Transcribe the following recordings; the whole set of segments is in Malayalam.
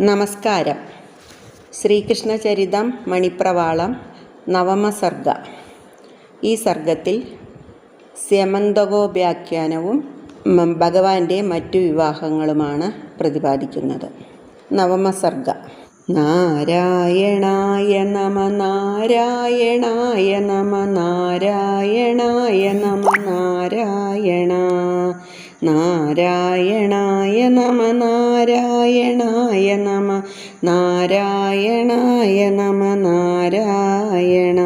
നമസ്കാരം. ശ്രീകൃഷ്ണചരിതം മണിപ്രവാളം നവമസർഗ. ഈ സർഗത്തിൽ സ്യമന്തകോപാഖ്യാനവും ഭഗവാന്റെ മറ്റു വിവാഹങ്ങളുമാണ് പ്രതിപാദിക്കുന്നത്. നവമസർഗ. നാരായണായ നമ നാരായണായ നമ നാരായണായ നമ നാരായണ. നാരായണായ നമ നാരായണായ നമ നാരായണായ നമ നാരായണ.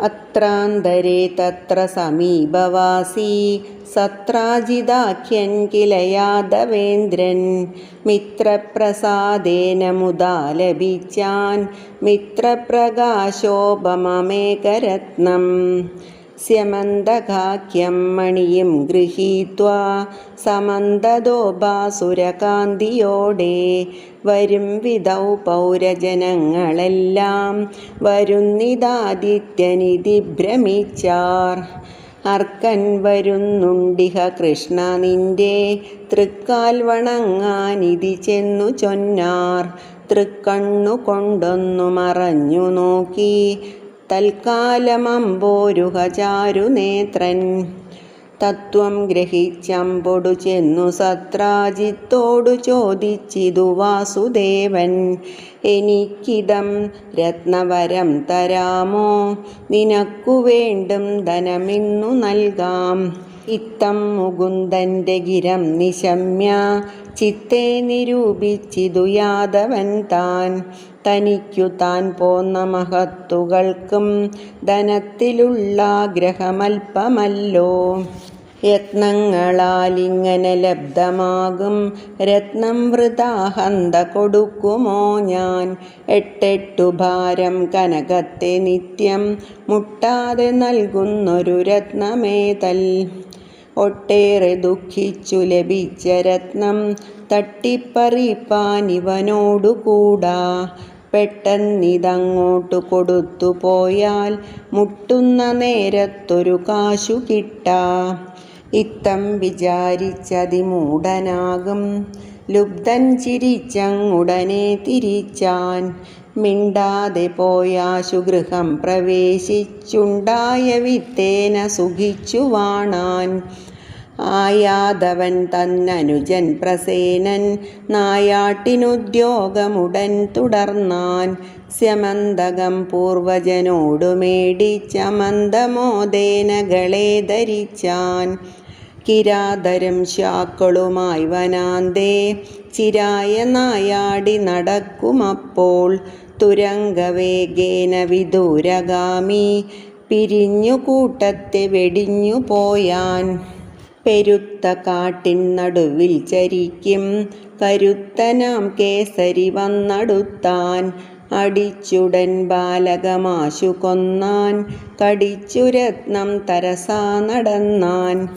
അത്രാന്തരേ തത്ര സമീപവാസി സത്രാജിതാഖ്യൻ കില യാദവേന്ദ്രൻ മിത്രപ്രസാദേന മുദാ ലഭിച്ചാൻ മിത്രപ്രകാശോപമമേകരത്നം. സ്യമന്തകാഖ്യം മണിയും ഗൃഹീത്വാ സമന്തദോപാസുരകാന്തിയോടെ വരും വിധൗ പൗരജനങ്ങളെല്ലാം വരുന്നിതാദിത്യനിധി ഭ്രമിച്ചാർ. അർക്കൻ വരുന്നുണ്ടിഹ കൃഷ്ണ നിന്റെ തൃക്കാൽ വണങ്ങാനിതി ചെന്നു ചൊന്നാർ. തൃക്കണ്ണു കൊണ്ടൊന്നു മറഞ്ഞു നോക്കി. തൽക്കാലമമ്പോരുഹ ചാരുനേത്രൻ തത്വം ഗ്രഹിച്ചമ്പൊടു ചെന്നു സത്രാജിത്തോടു ചോദിച്ചിതു വാസുദേവൻ. എനിക്കിതം രത്നവരം തരാമോ? നിനക്കു വേണ്ടും ധനമിന്നു നൽകാം. ഇത്തം മുകുന്ദന്റെ ഗിരം നിശമ്യ. ചിത്തെ നിരൂപിച്ചിതു യാദവൻ താൻ. തനിക്കു താൻ പോന്ന മഹത്തുകൾക്കും ധനത്തിലുള്ളാഗ്രഹമൽപ്പമല്ലോ യത്നങ്ങളാൽ ഇങ്ങനെ ലബ്ധമാകും. രത്നം വൃതാഹന്ത കൊടുക്കുമോ ഞാൻ? എട്ടെട്ടു ഭാരം കനകത്തെ നിത്യം മുട്ടാതെ നൽകുന്നൊരു രത്നമേതൽ. ഒട്ടേറെ ദുഃഖിച്ചു ലഭിച്ച രത്നം തട്ടിപ്പറിപ്പാനിവനോടുകൂടാ പെട്ടെന്നിതങ്ങോട്ടു കൊടുത്തു പോയാൽ മുട്ടുന്ന നേരത്തൊരു കാശു കിട്ടാ. ഇത്തം വിചാരിച്ചതിമൂടനാകും ലുബ്ധൻ ചിരിച്ചങ്ങുടനെ തിരിച്ചാൻ മിണ്ടാതെ പോയാശു ഗൃഹം പ്രവേശിച്ചുണ്ടായ വിത്തേന സുഖിച്ചു വാണാൻ. ആയാദവൻ തന്നനുജൻ പ്രസേനൻ നായാട്ടിനുദ്യോഗമുടൻ തുടർന്നാൻ. സ്യമന്തകം പൂർവജനോടു മേടിച്ച ഗളേ ധരിച്ചാൻ. കിരാതരം ശാക്കളുമായി വനാന്തേ ചിരായ നായാടി നടക്കുമപ്പോൾ തുരങ്കവേഗേന വിദൂരഗാമി. പിരിഞ്ഞു കൂട്ടത്തെ വെടിഞ്ഞു പോയാൻ പെരുത്ത കാട്ടിൻ നടുവിൽ ചരിക്കും. കരുത്തനാം കേസരി വന്നടുത്താൻ അടിച്ചുടൻ ബാലകമാശു കൊന്നാൻ. കടിച്ചു രത്നം തരസാ നടന്നാൻ.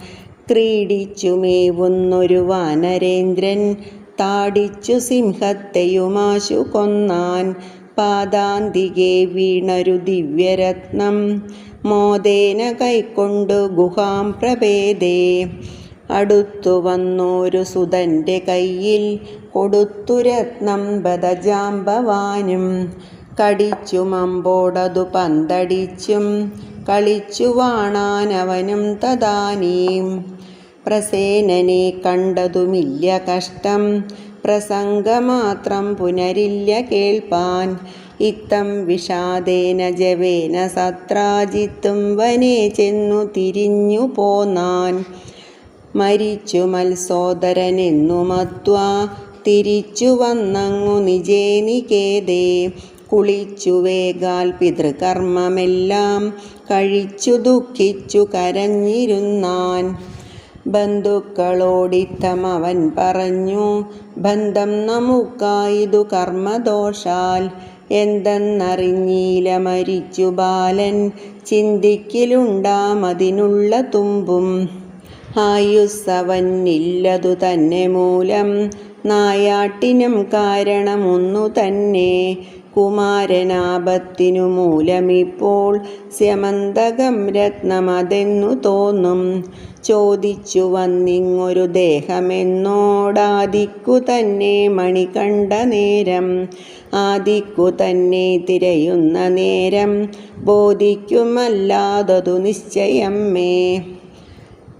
ക്രീഡിച്ചുമേവുന്നൊരു വാനരേന്ദ്രൻ താടിച്ചു സിംഹത്തെയുമാശു കൊന്നാൻ. പാദാന്തികെ വീണരു ദിവ്യരത്നം. മോദേന കൈക്കൊണ്ടു ഗുഹാം പ്രഭേദേ. അടുത്തു വന്നോരു സുതന്റെ കയ്യിൽ കൊടുത്തു രത്നം ബദജാമ്പവാനും. കടിച്ചു മമ്പോടതു പന്തടിച്ചും കളിച്ചു വാണാനവനും തദാനീം. പ്രസേനനെ കണ്ടതുമില്ല കഷ്ടം. പ്രസംഗമാത്രം പുനരില്ല കേൾപ്പാൻ. ഇത്തം വിഷാദേന ജവേന സത്രാജിത്തും വനെ ചെന്നു തിരിഞ്ഞു പോന്നാൻ. മരിച്ചു മത്സോദരനെന്നു മത്വാ തിരിച്ചു വന്നങ്ങു നിജേനികേതേ. കുളിച്ചു വേഗാൽ പിതൃകർമ്മമെല്ലാം കഴിച്ചു ദുഃഖിച്ചു കരഞ്ഞിരുന്നാൻ. ബന്ധുക്കളോടിത്തം അവൻ പറഞ്ഞു ബന്ധം നമുക്കായിതു കർമ്മദോഷാൽ. എന്തെന്നറിഞ്ഞീല മരിച്ചു ബാലൻ ചിന്തിക്കിലുണ്ടാമതിനുള്ള തുമ്പും. ആയുസ്സവനില്ലതു തന്നെ മൂലം നായാട്ടിനും കാരണമൊന്നു തന്നെ കുമാരനാപത്തിനു മൂലമിപ്പോൾ സ്യമന്തകം രത്നമതെന്നു തോന്നും. ചോദിച്ചു വന്നിങ്ങൊരു ദേഹമെന്നോടാദിക്കു തന്നെ മണി കണ്ട നേരം. ആദിക്കു തന്നെ തിരയുന്ന നേരം. ബോധിക്കുമല്ലാതതു നിശ്ചയം മേ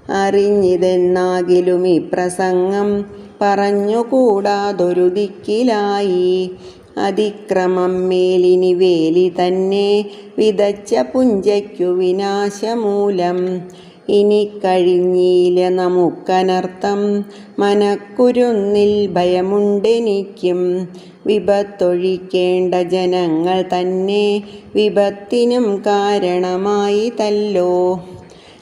അറിഞ്ഞിതെന്നാകിലും ഈ പ്രസംഗം പറഞ്ഞുകൂടാതൊരു ദിക്കിലായി. അതിക്രമം മേലിനി വേലി തന്നെ വിതച്ച പുഞ്ചയ്ക്കു വിനാശമൂലം. ഇനി കഴിഞ്ഞില്ല നമുക്കനർത്ഥം. മനക്കുരുന്നിൽ ഭയമുണ്ടെനിക്കും. വിപത്തൊഴിക്കേണ്ട ജനങ്ങൾ തന്നെ വിപത്തിനും കാരണമായി തല്ലോ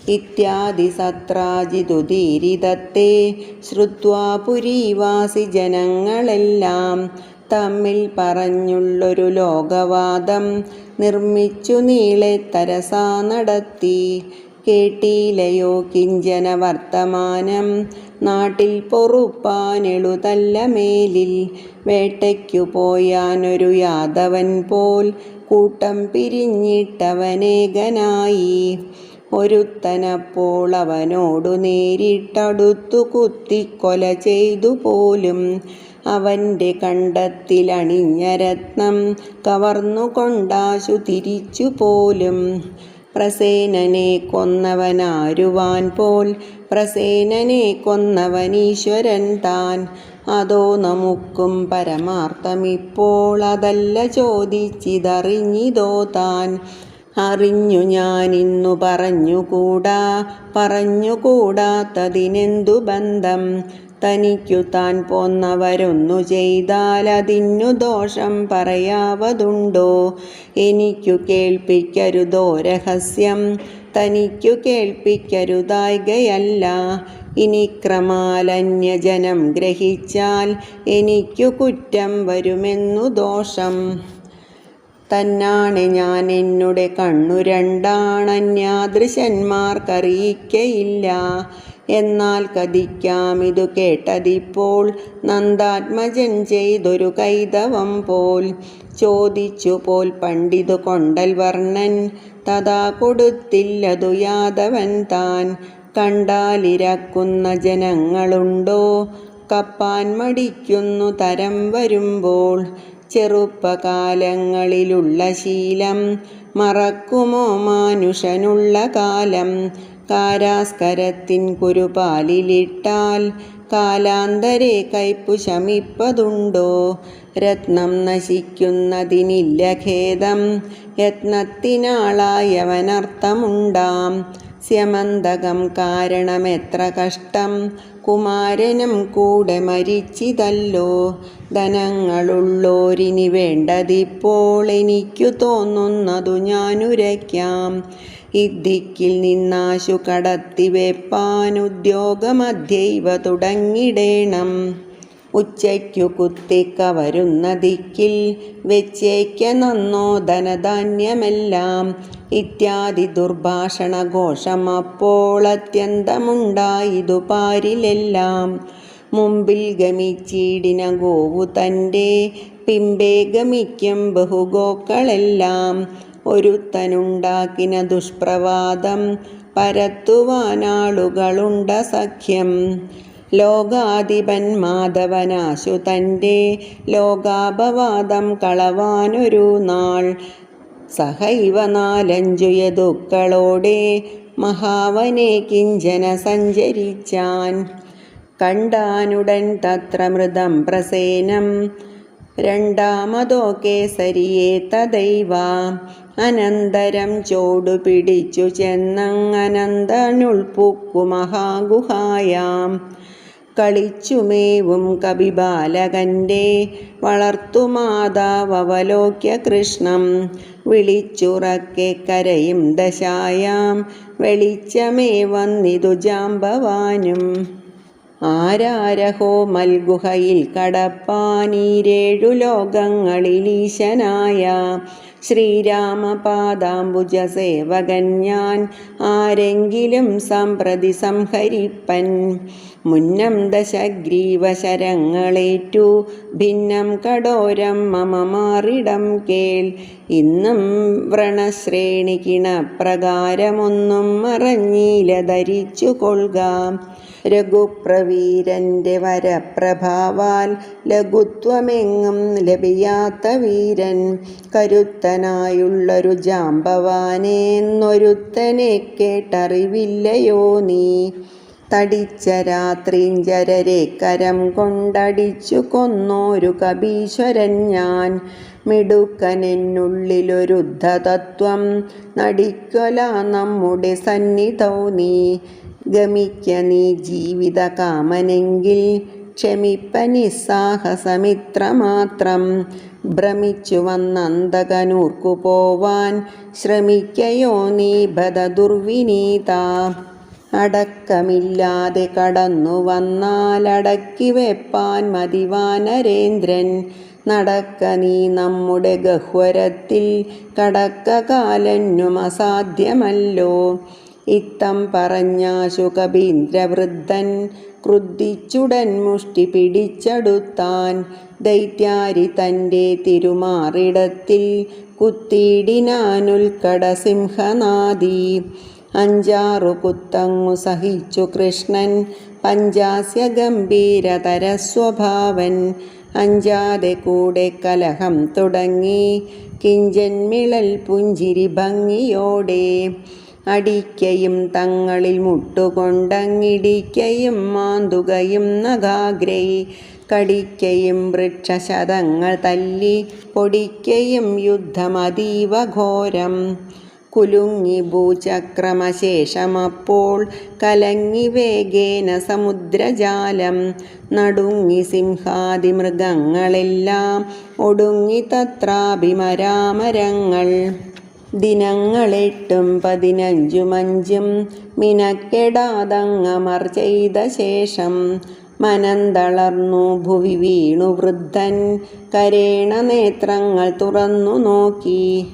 ഇത്യാദി സത്രാജിതുദീരിതത്തെ ശ്രുത്വാ പുരീവാസി ജനങ്ങളെല്ലാം തമ്മിൽ പറഞ്ഞുള്ളൊരു ലോകവാദം നിർമ്മിച്ചു നീളെ തരസാ നടത്തി. കേട്ടീലയോ കിഞ്ചന വർത്തമാനം? നാട്ടിൽ പൊറുപ്പാനെളുതല്ല മേലിൽ. വേട്ടയ്ക്കു പോയാനൊരു യാദവൻ പോൽ കൂട്ടം പിരിഞ്ഞിട്ടവനേകനായി. ഒരുത്തനപ്പോൾ അവനോടു നേരിട്ടടുത്തു കുത്തിക്കൊല ചെയ്തു പോലും. അവന്റെ കണ്ടത്തിലണിഞ്ഞ രത്നം കവർന്നുകൊണ്ടാശു തിരിച്ചു പോലും. പ്രസേനനെ കൊന്നവനാരുവാൻ പോൽ? പ്രസേനനെ കൊന്നവനീശ്വരൻ താൻ. അതോ നമുക്കും പരമാർത്ഥമിപ്പോൾ അതല്ല ചോദിച്ചിതറിഞ്ഞിതോ താൻ? അറിഞ്ഞു ഞാനിന്നു പറഞ്ഞുകൂടാ? പറഞ്ഞുകൂടാത്തതിനെന്തു ബന്ധം? തനിക്കു താൻ പോന്നവരൊന്നു ചെയ്താൽ അതിനു ദോഷം പറയാവതുണ്ടോ? എനിക്കു കേൾപ്പിക്കരുതോ രഹസ്യം? തനിക്കു കേൾപ്പിക്കരുതായികയല്ല. ഇനി ക്രമാലന്യജനം ഗ്രഹിച്ചാൽ എനിക്കു കുറ്റം വരുമെന്നു ദോഷം. തന്നാണ് ഞാൻ എന്നുടെ കണ്ണു രണ്ടാണന്യാദൃശന്മാർക്കറിയിക്കയില്ല. എന്നാൽ കഥിക്കാം ഇതു കേട്ടതിപ്പോൾ നന്ദാത്മജൻ ചെയ്തൊരു കൈതവം പോൽ. ചോദിച്ചു പോൽ പണ്ഡിതു കൊണ്ടൽ വർണൻ തഥാ കൊടുത്തില്ലതു യാദവൻ താൻ. കണ്ടാലിരക്കുന്ന ജനങ്ങളുണ്ടോ? കപ്പാൻ മടിക്കുന്നു തരം വരുമ്പോൾ. ചെറുപ്പകാലങ്ങളിലുള്ള ശീലം മറക്കുമോ മാനുഷനുള്ള കാലം? കാരാസ്കരത്തിൻ കുരുപാലിലിട്ടാൽ കാലാന്തരെ കയ്പു ശമിപ്പതുണ്ടോ രത്നം നശിക്കുന്നതിനില്ല ഖേദം. യത്നത്തിനാളായവനർത്ഥമുണ്ടാം. സ്യമന്തകം കാരണമെത്ര കഷ്ടം. കുമാരനും കൂടെ മരിച്ചിതല്ലോ. ധനങ്ങളുള്ളോരിനി വേണ്ടതിപ്പോൾ എനിക്കു തോന്നുന്നതു ഞാനുരയ്ക്കാം. ഇദ്ദിക്കിൽ നിന്നാശു കടത്തി വെപ്പാൻ ഉദ്യോഗമധ്യൈവ തുടങ്ങിടേണം. ഉച്ചയ്ക്കു കുത്തിക്കവരുന്ന ദിക്കിൽ വെച്ചേക്ക നന്നോ ധനധാന്യമെല്ലാം. ഇത്യാദി ദുർഭാഷണ ഘോഷം അപ്പോൾ അത്യന്തമുണ്ടായിതു പാരിലെല്ലാം. മുമ്പിൽ ഗമിച്ചീടിന ഗോവു തന്റെ പിമ്പേ ഗമിക്കും ബഹുഗോക്കളെല്ലാം. ഒരുത്തനുണ്ടാക്കിന ദുഷ്പ്രവാദം പരത്തുവാനാളുകളുണ്ട സഖ്യം. ലോകാധിപൻ മാധവനാശു തന്റെ ലോകാപവാദം കളവാനൊരു നാൾ. സഹൈവ നാലഞ്ചു മഹാവനെ കിഞ്ചന സഞ്ചരിച്ചാൻ. കണ്ടാനുടൻ തത്ര പ്രസേനം രണ്ടാമതോ കേസരിയെ തദൈവ. അനന്തരം ചോടു പിടിച്ചു ചെന്നങ്ങനന്തനുൾപ്പുക്കു മഹാഗുഹായാം. കളിച്ചുമേവും കവിബാലകന്റെ വളർത്തുമാതാവലോക്യ കൃഷ്ണം. വിളിച്ചുറക്കെ കരയും ദശായാം. വെളിച്ചമേ വന്നിതു ജാമ്പവാനും. ആരാരഹോ മൽഗുഹയിൽ കടപ്പാനീരേഴു ലോകങ്ങളിലീശനായ ശ്രീരാമപാദാംബുജ സേവകൻ ഞാൻ ആരെങ്കിലും സമ്പ്രതി സംഹരിപ്പൻ. മുന്നം ദശഗ്രീവശരങ്ങളേറ്റു ഭിന്നം കടോരം മമ മാറിടം കേൾ. ഇന്നും വ്രണശ്രേണി കിണപ്രകാരമൊന്നും മറഞ്ഞീല ധരിച്ചു കൊള്ളുക രഘുപ്രവീരന്റെ വരപ്രഭാവാൽ ലഘുത്വമെങ്ങും ലഭിയാത്ത വീരൻ. കരുത്തനായുള്ളൊരു ജാമ്പവാനേന്നൊരുത്തനെ കേട്ടറിവില്ലയോ നീ? തടിച്ച രാത്രിഞ്ചരരെ കരം കൊണ്ടടിച്ചു കൊന്നോരു കപീശ്വരൻ ഞാൻ. മിടുക്കനെന്നുള്ളിലൊരുദ്ധതത്വം നടിക്കൊല നമ്മുടെ സന്നിധൗ നീ. ഗമിക്ക നീ ജീവിത കാമനെങ്കിൽ ക്ഷമിപ്പനിസ്സാഹസമിത്രമാത്രം ഭ്രമിച്ചു വന്നന്തകനൂർക്കു പോവാൻ ശ്രമിക്കയോ നീ ബദ ദുർവിനീത അടക്കമില്ലാതെ കടന്നു വന്നാൽ അടക്കി വെപ്പാൻ മതിവാനരേന്ദ്രൻ. നടക്ക നീ നമ്മുടെ ഗഹ്വരത്തിൽ കടക്ക കാലനും അസാധ്യമല്ലോ. ഇത്തം പറഞ്ഞാശു കപീന്ദ്രവൃദ്ധൻ ക്രുദ്ധിച്ചുടൻ മുഷ്ടി പിടിച്ചെടുത്താൻ ദൈത്യാരി തന്റെ തിരുമാറിടത്തിൽ കുത്തിയിടിനാനുൽക്കട സിംഹനാദി. അഞ്ചാറു കുത്തങ്ങു സഹിച്ചു കൃഷ്ണൻ പഞ്ചാസ്യ ഗംഭീരതര സ്വഭാവൻ അഞ്ചാതെ കൂടെ കലഹം തുടങ്ങി. കിഞ്ചന്മിളൽ പുഞ്ചിരി ഭംഗിയോടെ. അടിക്കയും തങ്ങളിൽ മുട്ടുകൊണ്ടങ്ങിടിക്കയും മാന്തുകയും നഗാഗ്രൈ കടിക്കയും വൃക്ഷശതങ്ങൾ തല്ലി പൊടിക്കയും യുദ്ധമതീവ ഘോരം. കുലുങ്ങി ഭൂചക്രമശേഷമപ്പോൾ കലങ്ങി വേഗേന സമുദ്രജാലം. നടുങ്ങി സിംഹാദിമൃഗങ്ങളെല്ലാം ഒടുങ്ങി തത്രാഭിമരാമരങ്ങൾ. ദിനങ്ങളെട്ടും പതിനഞ്ചുമഞ്ചും മിനക്കെടാതങ്ങമർ ചെയ്ത ശേഷം മനം തളർന്നു ഭുവി വീണു വൃദ്ധൻ കരേണ നേത്രങ്ങൾ തുറന്നു നോക്കി.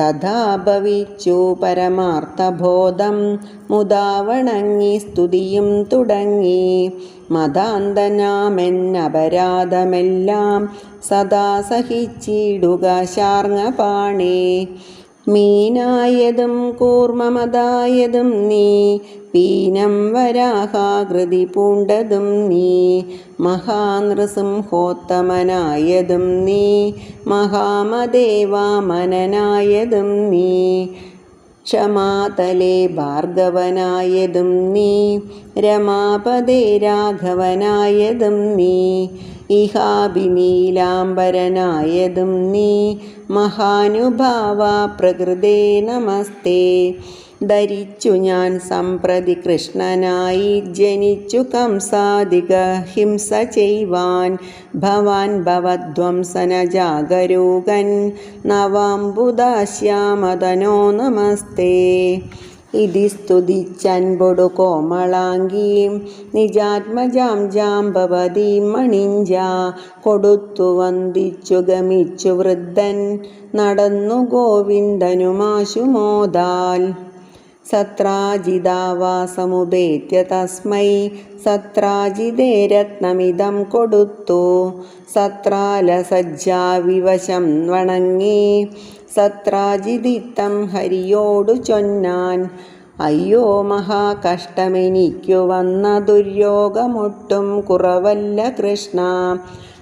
തഥാ ഭവിച്ചു പരമാർത്ഥബോധം. മുദാവണങ്ങി സ്തുതിയും തുടങ്ങി. മതാന്തനാമെന്നപരാധമെല്ലാം സദാ സഹിച്ചിടുക ശാർങ്ങപാണേ. മീനായതും കൂർമ്മമതായതും നീ പീനം വരാഹാകൃതി പൂണ്ടതും നീ മഹാനൃസിംഹോത്തമനായതും നീ മഹാമദേവാമനനായതും നീ ക്ഷമാതലേ ഭാർഗവനായതും നീ രമാപദേ രാഘവനായതും നീ ഇഹാഭിനീലാംബരനായതും നീ മഹാനുഭാവ പ്രകൃതേ നമസ്തേ. ധരിച്ചു ഞാൻ സംപ്രതി കൃഷ്ണനായി ജനിച്ചു കംസാധിക ഹിംസ ചെയ്യുവാൻ ഭവാൻ ഭവധ്വംസന ജാഗരൂകൻ നവാംബുദാശ്യാമതനോ നമസ്തേ. ഇതി സ്തുതിച്ചൻപൊടു കോമളാംഗീം നിജാത്മജാം ജാംബവതീം മണിഞ്ച കൊടുത്തു വന്ദിച്ചു ഗമിച്ചു വൃദ്ധൻ നടന്നു ഗോവിന്ദനുമാശു മോദാൽ സത്രാജിതാവാസമുപേത്യ തസ്മൈ സത്രാജിതേ രത്നമിതം കൊടുത്തു സത്രാലസജ്ജാവിവശം വണങ്ങി. സത്രാജിതിത്തം ഹരിയോടു ചൊന്നാൻ അയ്യോ മഹാകഷ്ടമെനിക്കു വന്ന ദുര്യോഗമൊട്ടും കുറവല്ല കൃഷ്ണ.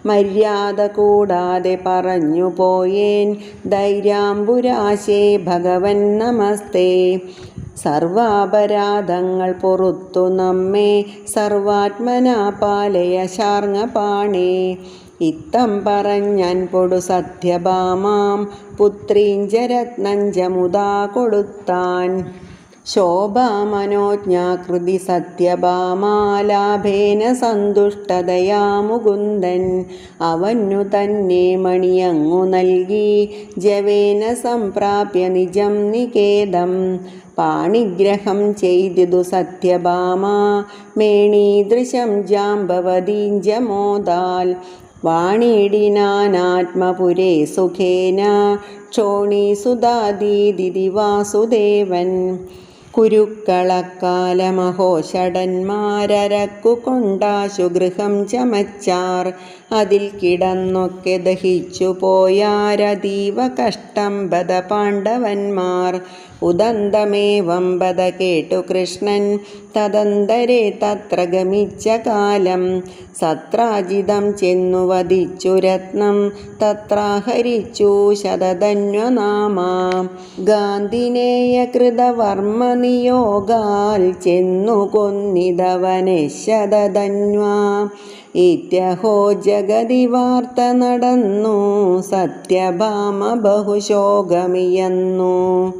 മര്യാദ കൂടാതെ പറഞ്ഞു പോയേൻ ധൈര്യാംബുരാശേ ഭഗവൻ നമസ്തേ. സർവാപരാധങ്ങൾ പൊറുത്തു നമ്മെ സർവാത്മനാ പാലയ ശാർങ്ങപാണേ ഇത്തം പറഞ്ഞൻ പൊടു സത്യഭാമാം പുത്രീഞ്ചരത്നഞ്ചമുദാ കൊടുത്താൻ. ശോഭാമനോജ്ഞാകൃതി സത്യഭാമാലാഭേന സന്തുഷ്ടതയാ മുകുന്ദൻ. അവനു തന്നെ മണിയങ്ങു നൽകി ജവേന സംപ്രാപ്യ നിജം നികേതം. പാണിഗ്രഹം ചെയ്തിതു സത്യഭാമ മേണീദൃശം ജാമ്പവതീഞ്ചമോദാൽ വാണിടിനാനാത്മപുരേ സുഖേന. ക്ഷോണീസുതാദീതി വാസുദേവൻ. കുരുക്കളക്കാലമഹോഷടന്മാരരക്കു കൊണ്ടാശു ഗൃഹം ചമച്ചാർ. അതിൽ കിടന്നൊക്കെ ദഹിച്ചു പോയാരതീവ കഷ്ടം ബദ പാണ്ഡവന്മാർ. ഉദന്തമേവം ബദ കേട്ടു കൃഷ്ണൻ തദന്തരെ തത്ര ഗമിച്ച കാലം. സത്രാജിതം ചെന്നു വധിച്ചു രത്നം. തത്രാഹരിച്ചു ശതധന്വനാമ. ഗാന്ധിനേയ കൃതവർമ്മ നിയോഗാൽ ചെന്നു കൊന്നിതവനെ ശതധന്വാ. ഇത്യഹോ ജഗതി വാർത്ത നടന്നു. സത്യഭാമ ബഹുശോകമിയന്നു.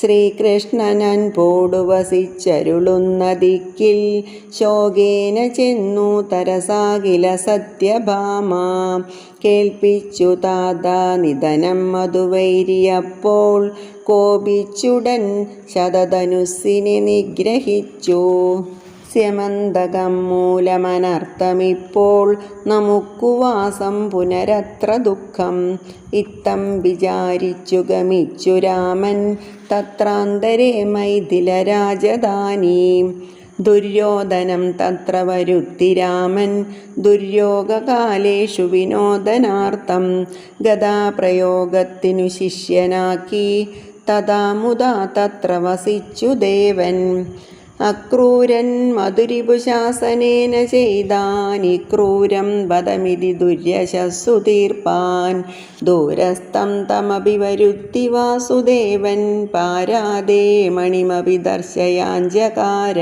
ശ്രീകൃഷ്ണനൻ പോടുവസിച്ചരുളുന്ന ദിക്കിൽ ശോകേന ചെന്നു. തരസാകില സത്യഭാമ കേൾപ്പിച്ചു താതാ നിധനം മധുവൈരിയപ്പോൾ കോപിച്ചുടൻ ശതധനുസിനെ നിഗ്രഹിച്ചു. സ്യമന്തകം മൂലമനർത്ഥമിപ്പോൾ നമുക്കു വാസം പുനരത്ര ദുഃഖം. ഇത്തം വിചാരിച്ചു ഗമിച്ചു രാമൻ തത്രാന്തരെ മൈഥില രാജധാനി. ദുര്യോധനം തത്ര വരുത്തി രാമൻ ദുര്യോഗകാലേഷു വിനോദനാർത്ഥം ഗതാപ്രയോഗത്തിനു ശിഷ്യനാക്കി തഥാ മുതാ തത്ര വസിച്ചു ദേവൻ. അക്രൂരൻ മധുരിപുശാസനേന ചെയ്താനി ക്രൂരം വദമിതി ദുര്യശസ്സു തീർപ്പാൻ ദൂരസ്ഥം തമപി വരുത്തി വാസുദേവൻ പാരാദേ മണിമപി ദർശയാഞ്ചകാര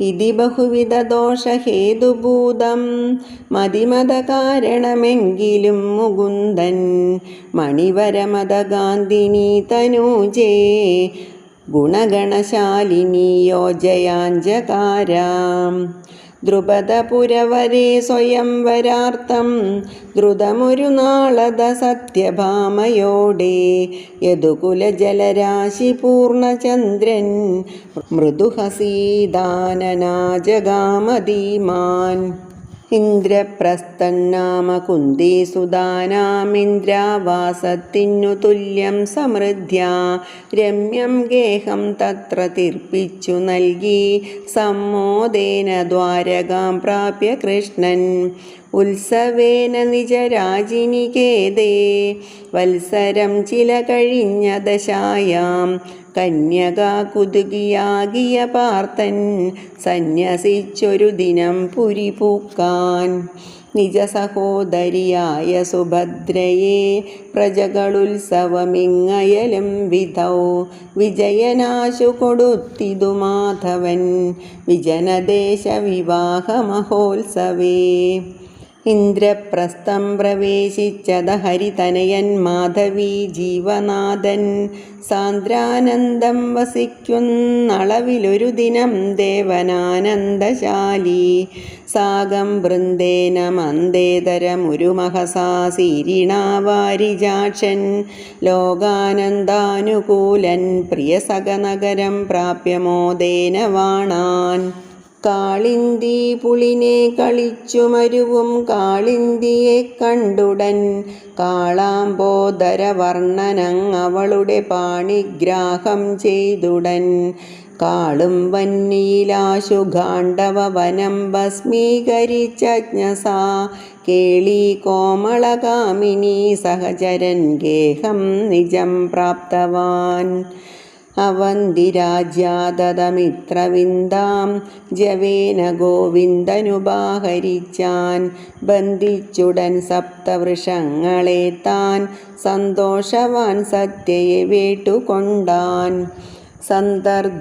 ഇതി ബഹുവിധദോഷഹേതുഭൂതം മതിമതകാരണമെങ്കിലും മുകുന്ദൻ. മണിവരമത ഗാന്ധിനി തനൂജേ ഗുണഗണശാലിനി ദ്രുപദപുരവരെ ദ്രുപദപുരവരെ സ്വയംവരാർത്ഥം ദ്രുതമൊരു നാളത സത്യഭാമയോടെ. യദുകുലജലരാശി പൂർണചന്ദ്രൻ മൃദുഹസീദാനനാജഗാമധീമാൻ ഇന്ദ്രപ്രസ്ഥന്നാമ കുന്ദീസുതാനാമിന്ദ്രാവാസത്തിനു തുല്യം സമൃദ്ധ്യ. രമ്യം ഗേഹം തത്ര തീർപ്പിച്ചു നൽകി. സമ്മോദേന ദ്വാരകാം പ്രാപ്യ കൃഷ്ണൻ. ഉത്സവേന നിജരാജിനികേതേ. വത്സരം ചില കഴിഞ്ഞ ദശായാം. കന്യകാ കുതുകിയാകിയ പാർത്തൻ സന്യസിച്ചൊരു ദിനം പുരി പൂക്കാൻ. നിജ സഹോദരിയായ സുഭദ്രയെ പ്രജകളുത്സവമിങ്ങയലും വിധൗ. വിജയനാശു കൊടുത്തിതു മാധവൻ. വിജനദേശ വിവാഹ മഹോത്സവേ. ഇന്ദ്രപ്രസ്ഥം പ്രവേശിച്ചത ഹരിതനയൻ മാധവി ജീവനാഥൻ. സാന്ദ്രാനന്ദം വസിക്കുന്നളവിലൊരു ദിനം ദേവനാനന്ദശാലി. സാഗം വൃന്ദേന മന്ദേതരമുരു മഹസാസീരിണാവാരിജാക്ഷൻ ലോകാനന്ദാനുകൂലൻ പ്രിയസകനഗരം പ്രാപ്യമോദേനവാണാൻ മോദേന വാണാൻ. കാളിന്തി പുളിനെ കളിച്ചു മരുവും കാളിന്തിയെ കണ്ടുടൻ കാളാംബോധരവർണനങ്ങവളുടെ പാണിഗ്രാഹം ചെയ്തുടൻ. കാളും വന്നിയിലാശു ഗാണ്ഡവ വനം ഭസ്മീകരിച്ചജ്ഞസാ കേളി കോമളകാമിനി സഹചരൻ ഗേഹം നിജം പ്രാപ്തവാൻ. അവന്തിരാജ്യാതമിത്രവിന്ദാം ജവേന ഗോവിന്ദനുപാഹരിച്ചാൻ ബന്ധിച്ചുടൻ സപ്തവൃഷങ്ങളെ താൻ സന്തോഷവാൻ സത്യയെ വേട്ടുകൊണ്ടാൻ സന്ദർദനാദിസഹിതാം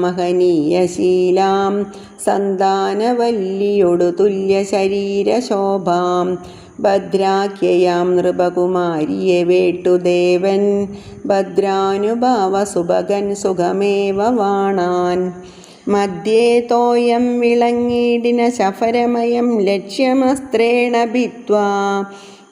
മഹനീയശീലാം സന്താനവല്ലിയൊടു തുല്യ ഭദ്രാഖ്യയാം നൃപകുമാരിയെ വേട്ടുദേവൻ ഭദ്രാനുഭാവ സുഭഗൻ സുഖമേവ വാണാൻ. മധ്യേ തോയം വിളങ്ങിടിന ശഫരമയം ലക്ഷ്യമസ്ത്രേണ ഭിത്വാ.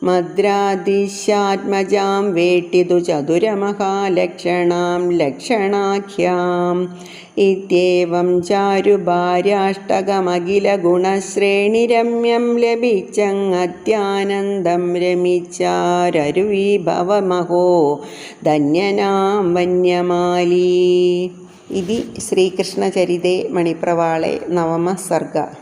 മദ്രാദിശാത്മജാം വേട്ടിതു ചതുരമഹാലക്ഷണാം ലക്ഷണാഖ്യാം. ഇത്യേവം ചാരുഭാര്യാഷ്ടകമഖിലഗുണശ്രേണിരമ്യം ലഭിച്ചങ്ങത്യാനന്ദം രമിച്ചാരരുവിഭവമഹോ ധന്യനാം വന്യമാലീ. ഇതി ശ്രീകൃഷ്ണചരിതേ മണിപ്രവാളെ നവമ സർഗ